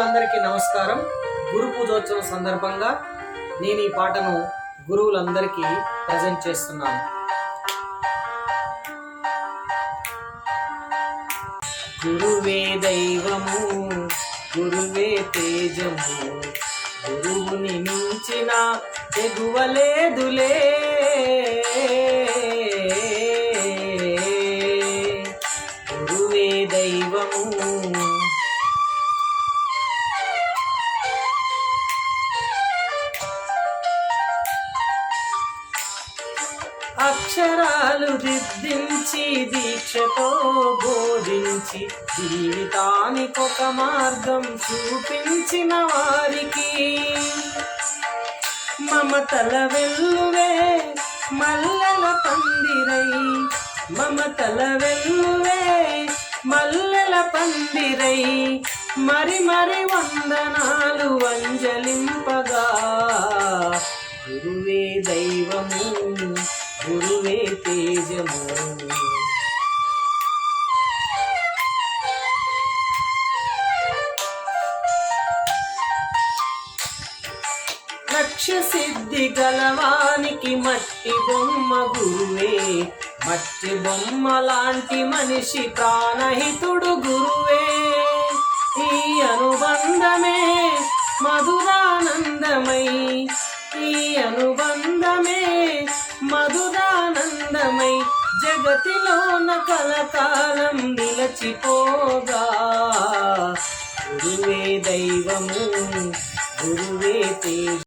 అందరికీ నమస్కారం. గురు పూజోత్సవం సందర్భంగా నేను ఈ పాటను గురువులందరికీ ప్రజెంట్ చేస్తున్నాను. గురువే దైవము గురువే తేజము గురువుని మించిన ఎగువలేదులే. గురువే దైవము అక్షరాలు దిద్దించి దీక్షతో బోధించి జీవితానికొక మార్గం చూపించిన వారికి. మమతల వెల్లువే మల్లెల పందిరై మమతల వెల్లువే మల్లెల పందిరై మరి మరి వందనాలు అంజలింపగా గురువే దైవము సిద్ధి గలవానికి మట్టి బొమ్మ గురువే. మట్టి బొమ్మ లాంటి మనిషి ప్రాణహితుడు గురువే. జగతిలోన కలకాలం నిలచిపోగా. గురువే దైవము గురువే తేజ